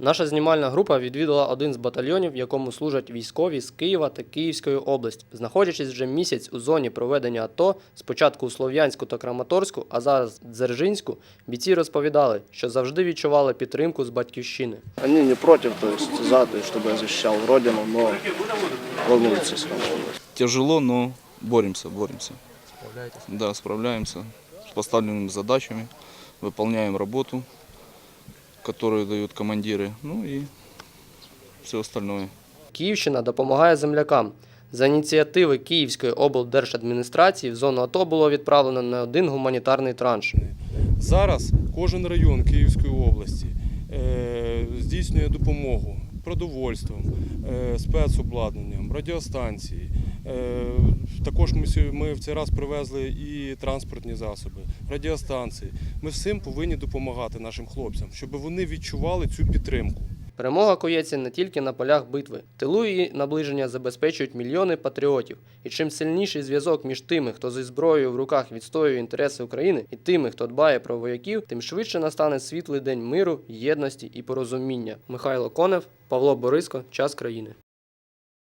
Наша знімальна група відвідала один з батальйонів, в якому служать військові з Києва та Київської області. Знаходячись вже місяць у зоні проведення АТО, спочатку у Слов'янську та Краматорську, а зараз Дзержинську, бійці розповідали, що завжди відчували підтримку з батьківщини. Они не против, то есть за, то есть, чтобы я защищал Родину, но волнуются все равно. Тяжело, но боремся, боремся. Да, справляемся с поставленными задачами, выполняем работу, которую дают командиры, ну и все остальное. Київщина допомагає землякам. За ініціативи Київської облдержадміністрації в зону АТО було відправлено не один гуманітарний транш. Зараз кожен район Київської області е, здійснює допомогу продовольством, е, спецобладнанням, радіостанції. Е, також ми, в цей раз привезли і транспортні засоби, радіостанції. Ми всім повинні допомагати нашим хлопцям, щоб вони відчували цю підтримку. Перемога коється не тільки на полях битви. Тилу її наближення забезпечують мільйони патріотів. І чим сильніший зв'язок між тими, хто зі зброєю в руках відстоює інтереси України, і тими, хто дбає про вояків, тим швидше настане світлий день миру, єдності і порозуміння. Михайло Конев, Павло Бориско, час країни.